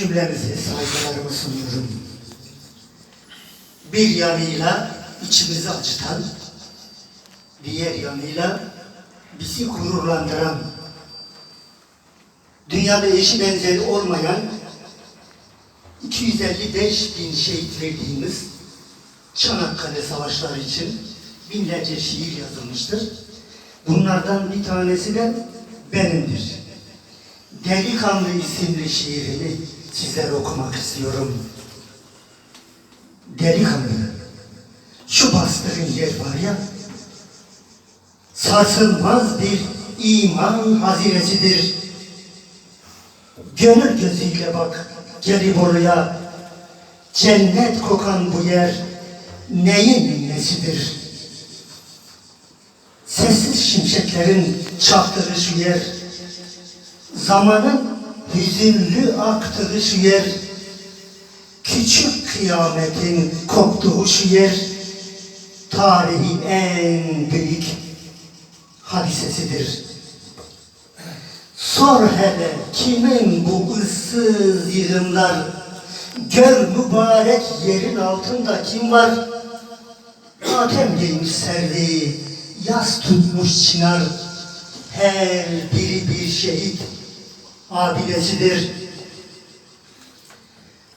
cümlemize saygılarımı sunuyorum. Bir yanıyla içimizi acıtan, diğer yanıyla bizi gururlandıran, dünyada eşi benzeri olmayan 255 bin şehit verdiğimiz Çanakkale Savaşları için binlerce şiir yazılmıştır. Bunlardan bir tanesi de benimdir. Delikanlı isimli şiirimi sizlere okumak istiyorum. Delikanlı, şu bastığın yer var ya, sarsılmaz bir iman hazinesidir. Gönül gözüyle bak Gelibolu'ya, cennet kokan bu yer neyin nesidir? Sessiz şimşeklerin çaktığı şu yer, zamanın hüzünlü aktığı şu yer, küçük kıyametin koptuğu şu yer, tarihin en büyük hadisesidir. Sor hele kimin bu ıssız yığınlar, gör mübarek yerin altında kim var? Adem giymiş serdi, yas tutmuş çınar, her biri bir şehit abidesidir.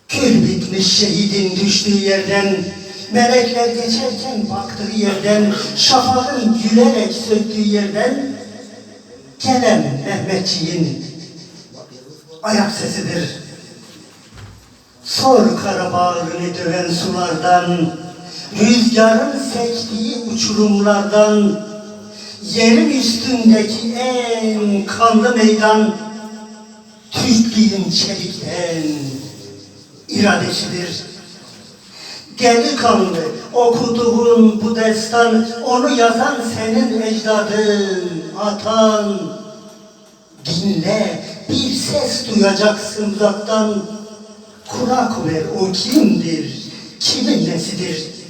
Kül bitmiş şehidin düştüğü yerden, melekler geçerken baktığı yerden, şafağın gülerek söktüğü yerden, gelen Mehmetçiğin ayak sesidir. Sor Karabağ'ını döven sulardan, rüzgarın sektiği uçurumlardan, yerin üstündeki en kanlı meydan, Türklüğün çelikten iradesidir. Delikanlı okuduğun bu destan, onu yazan senin ecdadın, atan. Dinle, bir ses duyacaksın uzaktan. Kulak ver, o kimdir, kimin nesidir?